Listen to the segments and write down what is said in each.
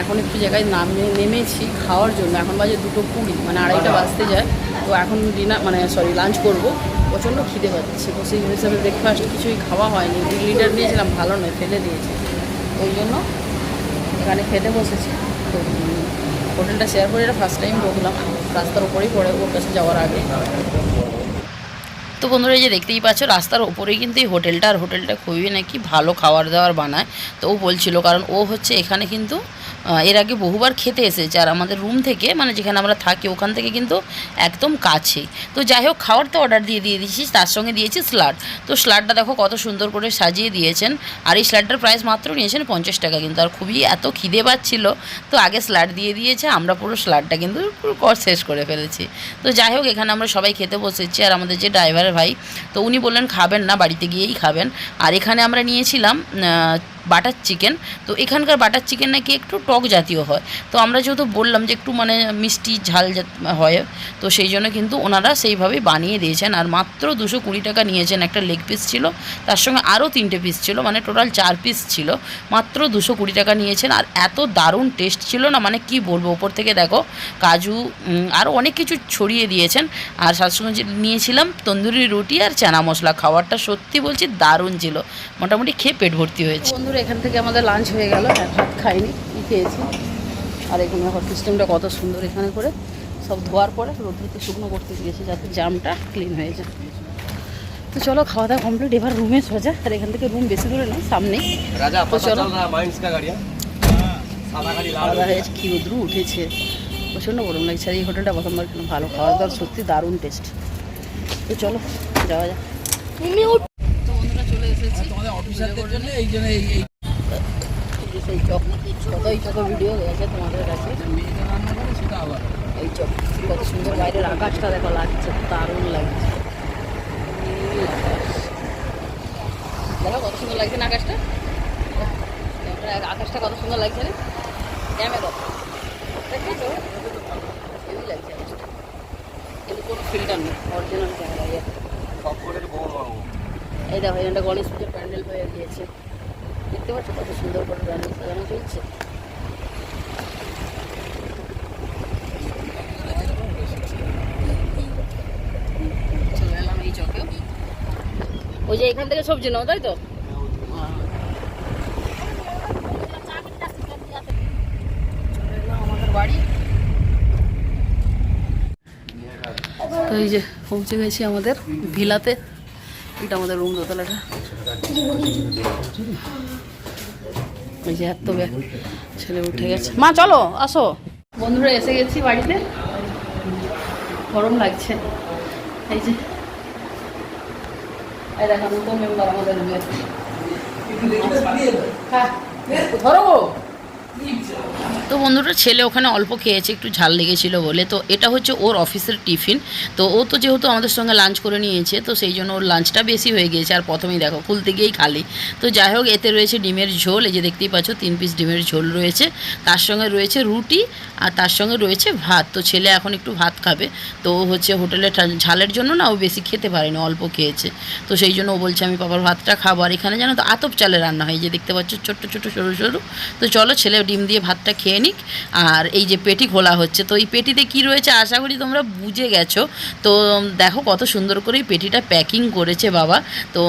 এখন একটু জায়গায় নামে নেমেছি খাওয়ার জন্য। এখন বাজে দুটো কুড়ি মানে আড়াইটা বাজতে যায়। তো এখন ডিনার মানে সরি লাঞ্চ করব। প্রচণ্ড খিদে পাচ্ছে। তো সেই হিসাবে ব্রেকফাস্ট কিছুই খাওয়া হয়নি। দুই লিটার নিয়েছিলাম ভালো নয় ফেলে দিয়েছি। ওই জন্য এখানে খেতে বসেছি। তো হোটেলটা শেয়ার করে এটা ফার্স্ট টাইম ঢুকলাম রাস্তার উপরেই পড়ে ওর কাছে যাওয়ার আগে। তো বন্ধুরা যে দেখতেই পাচ্ছ, রাস্তার ওপরেই কিন্তু এই হোটেলটা, আর হোটেলটা খুবই নাকি ভালো খাবার দাবার বানায়। তো ও বলছিল, কারণ ও হচ্ছে এখানে কিন্তু এর আগে বহুবার খেতে এসেছে, আর আমাদের রুম থেকে মানে যেখানে আমরা থাকি, ওখান থেকে কিন্তু একদম কাছে তো যাই হোক খাওয়ার তো অর্ডার দিয়ে দিয়ে দিয়েছি তার সঙ্গে দিয়েছি স্লাড তো স্লাডটা দেখো কত সুন্দর করে সাজিয়ে দিয়েছেন, আর এই স্লাডটার প্রাইস মাত্র নিয়েছেন পঞ্চাশ টাকা কিন্তু, আর খুবই এত খিদে পাচ্ছিল। তো আগে স্লাড দিয়ে দিয়েছে, আমরা পুরো স্লাডটা কিন্তু পুরো শেষ করে ফেলেছি। তো যাই হোক, এখানে আমরা সবাই খেতে বসেছি, আর আমাদের যে ড্রাইভারের ভাই। তো উনি বললেন খাবেন না বাড়িতে গিয়েই খাবেন। আর এখানে আমরা নিয়েছিলাম বাটার চিকেন। তো এখানকার বাটার চিকেন নাকি একটু টক জাতীয় হয়। তো আমরা যেহেতু বললাম যে একটু মানে মিষ্টি ঝাল হয়, তো সেই জন্য কিন্তু ওনারা সেইভাবেই বানিয়ে দিয়েছেন। আর মাত্র দুশো কুড়ি টাকা নিয়েছেন একটা লেগ পিস ছিল। তার সঙ্গে আরও তিনটে পিস ছিল মানে টোটাল চার পিস ছিল। মাত্র দুশো কুড়ি টাকা নিয়েছেন। আর এত দারুণ টেস্ট ছিল না মানে কি বলব? ওপর থেকে দেখো, কাজু আরও অনেক কিছু ছড়িয়ে দিয়েছেন। আর সঙ্গে নিয়েছিলাম তন্দুরি রুটি আর চানা মশলা। খাবারটা সত্যি বলছি দারুণ ছিল। মোটামুটি খেয়ে পেট ভর্তি হয়েছে। বন্ধুরা এখান থেকে আমাদের লাঞ্চ হয়ে গেল। হ্যাঁ, ভাত খাইনি কী খেয়েছি? আর এখানে হট সিস্টেমটা কত সুন্দর এখানে করে। সব ধোয়ার পরে রোদ্রুতে শুকনো করতে দিয়েছে যাতে জামটা ক্লিন হয়ে যায়। তো চলো খাওয়া দাওয়া কমপ্লিট এবার রুমে সোজা। আর এখান থেকে রুম বেশি দূরে নয় সামনে তো চলো। হয়েছে কি রোদ্রু উঠেছে। প্রচণ্ড গরম লাগছে। আর এই হোটেলটা প্রথমবার কিন্তু ভালো। খাওয়া দাওয়ার সত্যি দারুণ টেস্ট তো চলো যাওয়া যাক। অফিসারদের জন্য এই জন্য এই সেই চক কতই চক ভিডিও গেছে তোমাদের কাছে এই চক কত সুন্দর বাইরের আকাশটা দেখো লাগছে দারুণ লাগছে দেখো কত সুন্দর লাগছে না আকাশটা ক্যামেরা আকাশটা কত সুন্দর লাগছে না ক্যামেরা দেখেছ হেভি লাগছে কিন্তু কোনো ফিল্টার নেই অরিজিনাল ক্যামেরা ইয়ে সব করে এই দেখো এখানটা গণেশ পুজোর প্যান্ডেল হয়ে গিয়েছে। দেখতে পাচ্ছ কত সুন্দর করে প্যান্ডেল সাজানো চলছে। ওই যে এখান থেকে সবজি নাও, তাই তো তো? এই যে পৌঁছে গেছি আমাদের ভিলাতে। এটা আমাদের রুম দোতলাটা। এই যে এত ব্যাগ, ছেলে উঠে গেছে। মা, চলো, আসো। বন্ধুরা, এসে গেছি বাড়িতে। গরম লাগছে। এই যে। এই দেখো, নতুন মেম্বার আমাদের রুমের হ্যাঁ ধরো। তো বন্ধুরা, ছেলে ওখানে অল্প খেয়েছে, একটু ঝাল লেগেছিল বলে। তো এটা হচ্ছে ওর অফিসের টিফিন। তো ও তো যেহেতু আমাদের সঙ্গে লাঞ্চ করে নিয়েছে, তো সেই জন্য ওর লাঞ্চটা বেশি হয়ে গিয়েছে। আর প্রথমেই দেখো, খুলতে গিয়েই খালি। তো যাই হোক, এতে রয়েছে ডিমের ঝোল। এই যে দেখতেই পাচ্ছ, তিন পিস ডিমের ঝোল রয়েছে। তার সঙ্গে রয়েছে রুটি আর তার সঙ্গে রয়েছে ভাত। তো ছেলে এখন একটু ভাত খাবে। তো ও হচ্ছে হোটেলে ঝালের জন্য না ও বেশি খেতে পারেনি, অল্প খেয়েছে। তো সেই জন্য ও বলছে, আমি বাবার ভাতটা খাব। আর এখানে জানো তো, আতপ চালে রান্না হয়। যে দেখতে পাচ্ছ, ছোট্ট ছোট্ট, সরু সরু। তো চলো, ছেলে ডিম দিয়ে ভাতটা খেয়ে নিক আর এই যে পেটি খোলা হচ্ছে। তো এই পেটিতে কি রয়েছে আশা করি তোমরা বুঝে গেছো। তো দেখো কত সুন্দর করে এই পেটিটা প্যাকিং করেছে বাবা। তো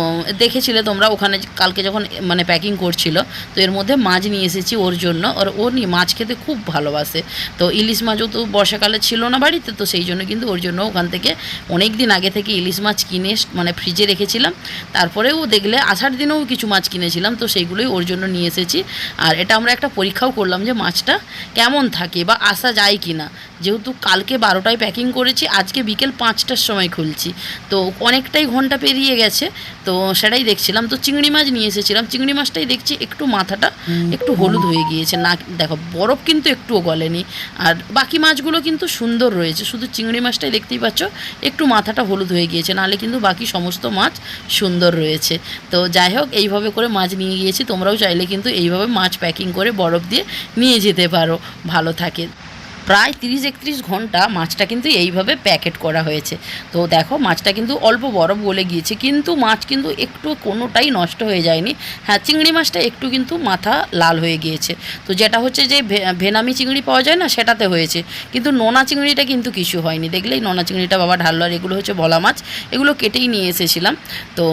দেখেছিলে তোমরা ওখানে কালকে যখন মানে প্যাকিং করছিল, তো এর মধ্যে মাছ নিয়ে এসেছি ওর জন্য। আর ও নিয়ে মাছ খেতে খুব ভালোবাসে। তো ইলিশ মাছও তো বর্ষাকালে ছিল না বাড়িতে, তো সেই জন্য কিন্তু ওর জন্য ওখান থেকে অনেক দিন আগে থেকে ইলিশ মাছ কিনে মানে ফ্রিজে রেখেছিলাম। তারপরেও দেখলে আষাঢ় দিনেও কিছু মাছ কিনেছিলাম, তো সেইগুলোই ওর জন্য নিয়ে এসেছি। আর এটা আমরা একটা পরীক্ষাও করলাম যে মাছটা কেমন থাকে বা আসা যায় কি না যেহেতু কালকে বারোটায় প্যাকিং করেছি আজকে বিকেল পাঁচটার সময় খুলছি। তো অনেকটাই ঘণ্টা পেরিয়ে গেছে তো সেটাই দেখছিলাম। তো চিংড়ি মাছ নিয়ে এসেছিলাম। চিংড়ি মাছটাই দেখছি একটু মাথাটা একটু হলুদ হয়ে গিয়েছে। না দেখো বরফ কিন্তু একটুও গলেনি। আর বাকি মাছগুলো কিন্তু সুন্দর রয়েছে। শুধু চিংড়ি মাছটাই দেখতেই পাচ্ছ একটু মাথাটা হলুদ হয়ে গিয়েছে। নাহলে কিন্তু বাকি সমস্ত মাছ সুন্দর রয়েছে। তো যাই হোক এইভাবে করে মাছ নিয়ে গিয়েছি। তোমরাও চাইলে কিন্তু এইভাবে মাছ প্যাকিং করে বরফ দিয়ে নিয়ে যেতে পারো। ভালো থাকে। প্রায় তিরিশ একত্রিশ ঘণ্টা মাছটা কিন্তু এইভাবে প্যাকেট করা হয়েছে। তো দেখো, মাছটা কিন্তু অল্প বরফ গলে গিয়েছে, কিন্তু মাছ কিন্তু একটু কোনোটাই নষ্ট হয়ে যায়নি। হ্যাঁ চিংড়ি মাছটা একটু কিন্তু মাথা লাল হয়ে গিয়েছে। তো যেটা হচ্ছে যে ভেনামি চিংড়ি পাওয়া যায় না, সেটাতে হয়েছে। কিন্তু নোনা চিংড়িটা কিন্তু কিছু হয়নি। দেখলেই নোনা চিংড়িটা বাবা ঢাললো আর এগুলো হচ্ছে ভোলা মাছ, এগুলো কেটেই নিয়ে এসেছিলাম। তো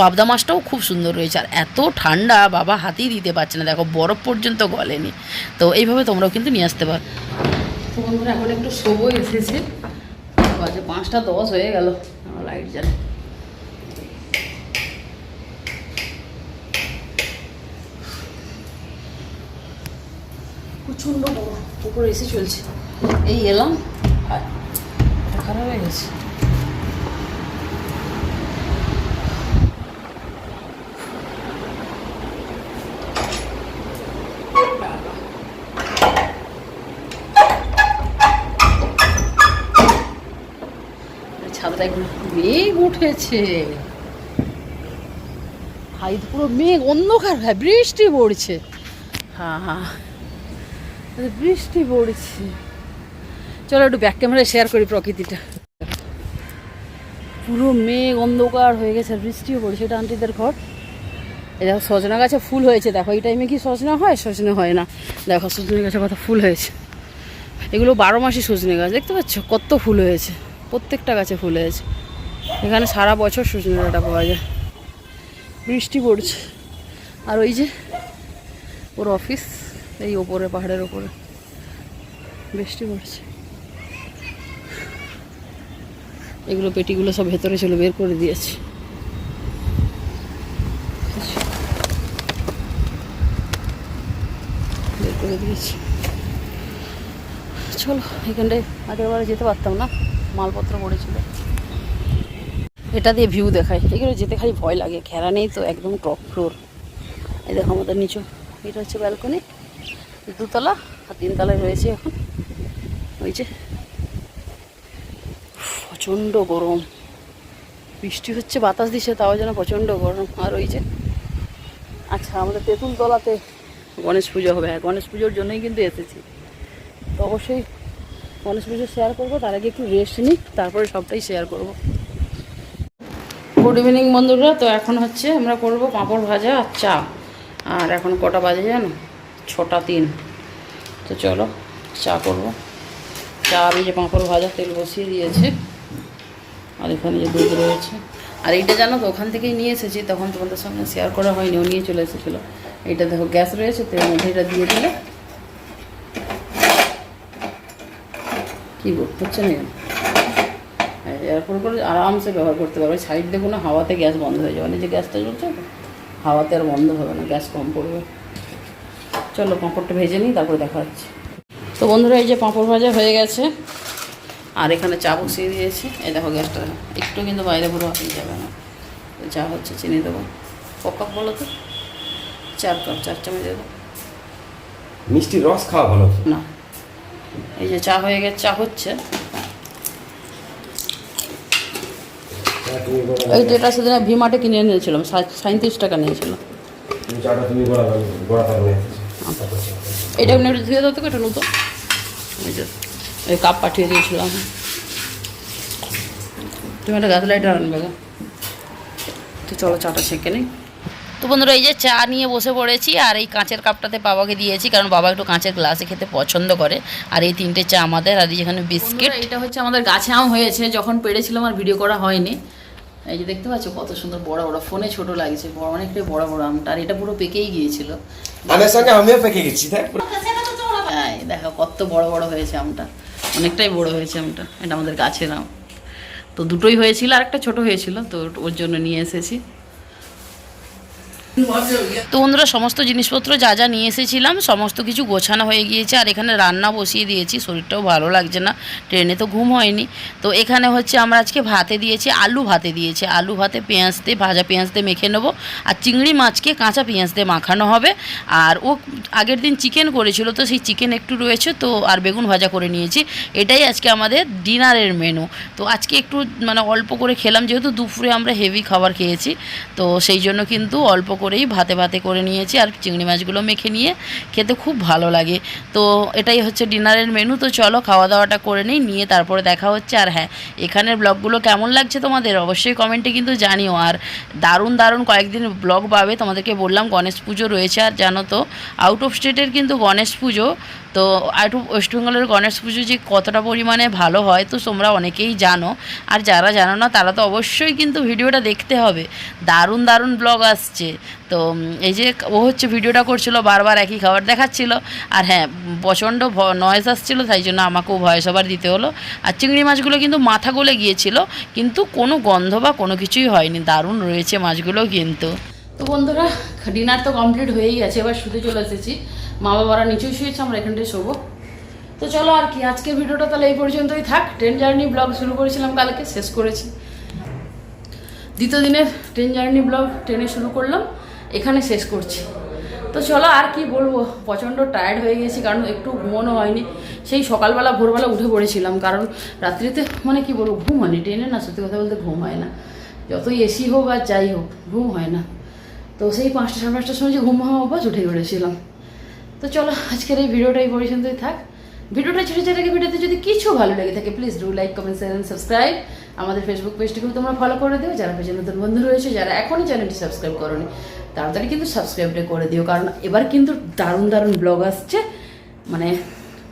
পাবদা মাছটাও খুব সুন্দর রয়েছে। আর এত ঠান্ডা বাবা হাতেই দিতে পারছে না। দেখো, বরফ পর্যন্ত গলেনি। তো এইভাবে তোমরাও কিন্তু নিয়ে আসতে পারো। তো বন্ধুরা, এখন একটু শোবো এসেছে। বাজে পাঁচটা দশ হয়ে গেল। লাইট জ্বালে। প্রচণ্ড বড় উপরে এসে চলছে। এই এলাম। খারাপ হয়ে গেছে। একটু মেঘ উঠেছে। হাই, পুরো মেঘ, অন্ধকার, হয়, বৃষ্টি পড়ছে। হ্যাঁ হ্যাঁ বৃষ্টি পড়ছে। চলো একটু ব্যাক ক্যামেরায় শেয়ার করি প্রকৃতিটা। পুরো মেঘ অন্ধকার হয়ে গেছে বৃষ্টিও পড়ছে, এটা আন্টিদের ঘর। এই দেখো, সজনা গাছে ফুল হয়েছে, দেখো, এই টাইমে কি সজনা হয়, সজনে হয় না। দেখো, সজনে গাছে কত ফুল হয়েছে। এগুলো বারো মাসই সজনে গাছ, দেখতে পাচ্ছ? কত ফুল হয়েছে। প্রত্যেকটা গাছে ফুল হয়েছে। এখানে সারা বছর সজনে পাওয়া যায়। বৃষ্টি পড়ছে। আর ওই যে ওর অফিস এই ওপরে, পাহাড়ের ওপরে। বৃষ্টি পড়ছে। এগুলো পেটিগুলো সব ভেতরে ছিল বের করে দিয়েছি। বের করে দিয়েছি। চলো, এখানটায় আগের যেতে পারতাম না। মালপত্র পড়েছিল। এটা দিয়ে ভিউ দেখায়। এগুলো যেতে খালি ভয় লাগে। ঘেরা নেই তো, একদম টপ ফ্লোর এই দেখো আমাদের নিচু। এটা হচ্ছে ব্যালকনি দুতলা আর তিনতলায় রয়েছে এখন। ওই যে। প্রচণ্ড গরম। বৃষ্টি হচ্ছে, বাতাস দিচ্ছে, তাও যেন প্রচণ্ড গরম। আর ওই যে আচ্ছা আমাদের তেঁতুলতলাতে গণেশ পুজো হবে। হ্যাঁ গণেশ পুজোর জন্যই কিন্তু এসেছি। তো অবশ্যই গণেশ পুজো শেয়ার করব, তার আগে একটু রেস্ট নিই তারপরে সবটাই শেয়ার করব। গুড ইভিনিং বন্ধুরা, তো এখন হচ্ছে আমরা করব পাঁপড় ভাজা আর চা। আর এখন কটা বাজে জানো? ছটা তিন। তো চলো, চা করব। চা এই যে পাঁপড় ভাজা তেল বসিয়ে দিয়েছে, আর এখানে যে দুধ রয়েছে। আর এইটা জানো তো, ওখান থেকেই নিয়ে এসেছি, তখন তোমাদের সঙ্গে শেয়ার করা হয়নি, ও নিয়ে চলে এসেছিল। এইটা দেখো, গ্যাস রয়েছে তো এর মধ্যে এটা দিয়ে দিলে কি করতে হচ্ছে না? এরপর করে আরামসে ব্যবহার করতে পারবে। সাইড দিয়ে কোনো হাওয়াতে গ্যাস বন্ধ হয়ে যাবে। না যে গ্যাসটা চলছে হাওয়াতে আর বন্ধ হবে না গ্যাস কম পড়বে। চলো পাঁপড়টা ভেজে নিই তারপরে দেখা হচ্ছে। তো বন্ধুরা এই যে পাঁপড় ভাজা হয়ে গেছে। আর এখানে চা বসিয়ে দিয়েছি। এই দেখো গ্যাসটা একটু কিন্তু বাইরে পুরো হয়ে যাবে না। তো চা হচ্ছে চিনি দেবো। ক কাপ বলো তো? চার কাপ চার চামচ দেবো। মিষ্টি রস খাওয়া ভালো। না। এই যে চা হয়ে গেছে চা হচ্ছে। এই যেটা সেদিন ভি মার্টে কিনে নিয়েছিলাম সা- সাঁইত্রিশ টাকা নিয়েছিল। তুমি চাটা তুমি গোড়া গোড়া থাকবে এটা এমনি একটু ধুয়ে দাও তো এটা নতুন। এই যে এই কাপ পাঠিয়ে দিয়েছিলাম। তুমি একটা গাছ লাইটার আনবে। তো চলো চাটা ছেঁকে নিই। তো বন্ধুরা এই যে চা নিয়ে বসে পড়েছি আর এই কাঁচের কাপটাতে বাবাকে দিয়েছি কারণ বাবা একটু কাঁচের গ্লাসে খেতে পছন্দ করে। আর এই তিনটে চা আমাদের আর এই যেখানে বিস্কিট। এটা হচ্ছে আমাদের গাছে আম হয়েছে যখন পেরেছিলাম আর ভিডিও করা হয়নি। এই যে দেখতে পাচ্ছ কত সুন্দর বড় বড় ফোনে ছোট লাগছে বড় অনেকটাই বড় বড় আমটা আর এটা পুরো পেকেই গিয়েছিল। আমের সঙ্গে আমিও পেকে গেছি তাই হ্যাঁ দেখো কত বড় বড় হয়েছে আমটা অনেকটাই বড় হয়েছে আমটা এটা আমাদের গাছের আম। তো দুটোই হয়েছিল আর একটা ছোট হয়েছিল তো ওর জন্য নিয়ে এসেছি। তো সমস্ত জিনিসপত্র যা যা নিয়ে এসেছিলাম, সমস্ত কিছু গোছানো হয়ে গিয়েছে, আর এখানে রান্না বসিয়ে দিয়েছি, শরীরটাও ভালো লাগছে না, ট্রেনে তো ঘুম হয়নি। তো এখানে হচ্ছে আমরা আজকে ভাতে দিয়েছি, আলু ভাতে দিয়েছি, আলু ভাতে পেঁয়াজ দিয়ে, ভাজা পেঁয়াজ দিয়ে মেখে নেব, আর চিংড়ি মাছকে কাঁচা পেঁয়াজ দিয়ে মাখানো হবে। আর ও আগের দিন চিকেন করেছিল, তো সেই চিকেন একটু রয়েছে, তো আর বেগুন ভাজা করে নিয়েছি। এটাই আজকে আমাদের ডিনারের মেনু। তো আজকে একটু মানে অল্প করে খেলাম, যেহেতু দুপুরে আমরা হেভি খাবার খেয়েছি, তো সেই জন্য কিন্তু অল্প করেই ভাতে ভাতে করে নিয়েছি আর চিংড়ি মাছগুলো মেখে নিয়ে খেতে খুব ভালো লাগে। তো এটাই হচ্ছে ডিনারের মেনু। তো চলো খাওয়া দাওয়াটা করে নিই, নিয়ে তারপরে দেখা হচ্ছে। আর হ্যাঁ এখানের ব্লগগুলো কেমন লাগছে তোমাদের অবশ্যই কমেন্টে কিন্তু জানিও। আর দারুণ দারুণ কয়েকদিন ব্লগ পাবে তোমাদেরকে বললাম, গণেশ পুজো রয়েছে। আর জানো তো আউট অফ স্টেটের কিন্তু গণেশ পুজো তো আউট অফ ওয়েস্ট বেঙ্গলের গণেশ পুজো যে কতটা পরিমাণে ভালো হয়, তো তোমরা অনেকেই জানো। আর যারা জানো না, তারা তো অবশ্যই কিন্তু ভিডিওটা দেখতে হবে। দারুণ দারুণ ব্লগ আসছে। তো এই যে ও হচ্ছে ভিডিওটা করছিল, বারবার একই খাবার দেখাচ্ছিল। আর হ্যাঁ প্রচণ্ড নয়েজ আসছিল, তাই জন্য আমাকেও ভয়েস ওভার দিতে হলো। আর চিংড়ি মাছগুলো কিন্তু মাথা গলে গিয়েছিল, কিন্তু কোনো গন্ধ বা কোনো কিছুই হয়নি। দারুণ রয়েছে মাছগুলো কিন্তু। তো বন্ধুরা, ডিনার তো কমপ্লিট হয়েই গেছে, এবার শুতে চলে এসেছি। মা বাবারা নিচেই শুয়েছে, আমরা এখানটায় শোবো। তো চলো আর কি, আজকের ভিডিওটা তাহলে এই পর্যন্তই থাক। ট্রেন জার্নি ব্লগ শুরু করেছিলাম কালকে, শেষ করেছি। দ্বিতীয় দিনের ট্রেন জার্নি ব্লগ ট্রেনে শুরু করলাম, এখানে শেষ করছি। তো চলো আর কি বলব, প্রচণ্ড টায়ার্ড হয়ে গেছি, কারণ একটু ঘুমোনো হয়নি। সেই সকালবেলা, ভোরবেলা উঠে পড়েছিলাম, কারণ রাত্রিতে মানে কি বলব, ঘুম হয়নি। ট্রেনে না, সত্যি কথা বলতে ঘুম হয় না। যতই এসি হোক আর যাই হোক, ঘুম হয় না। তো সেই পাঁচটা সাড়ে পাঁচটার সময় যে ঘুম হওয়া অভ্যাস উঠে পড়েছিলাম তো চলো, আজকের এই ভিডিওটা এই থাক। ভিডিওটা ছেড়ে ছেড়ে ভিডিওতে যদি কিছু ভালো লেগে থাকে please do like comment share and subscribe আমাদের ফেসবুক পেজটিকেও তোমরা ফলো করে দিও। যারা পেজে নতুন বন্ধু রয়েছে, যারা এখনই চ্যানেলটি সাবস্ক্রাইব করোনি, তাড়াতাড়ি কিন্তু সাবস্ক্রাইবটা করে দিও। কারণ এবার কিন্তু দারুণ দারুণ ব্লগ আসছে। মানে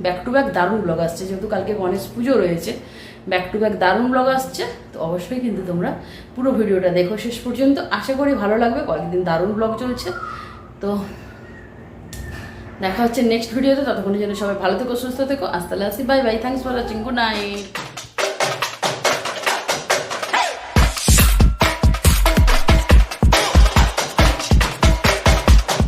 ব্যাক টু ব্যাক দারুণ ব্লগ আসছে। যেহেতু কালকে গণেশ পুজো রয়েছে ব্যাক টু ব্যাক দারুণ ব্লগ আসছে। তো অবশ্যই কিন্তু তোমরা পুরো ভিডিওটা দেখো শেষ পর্যন্ত। আশা করি ভালো লাগবে। কয়েকদিন দারুণ ব্লগ চলছে। তো দেখা হচ্ছে নেক্সট ভিডিওতে ততক্ষণের জন্য সবাই ভালো থেকো, সুস্থ থেকো, আস্তে আসি bye bye thanks for watching good night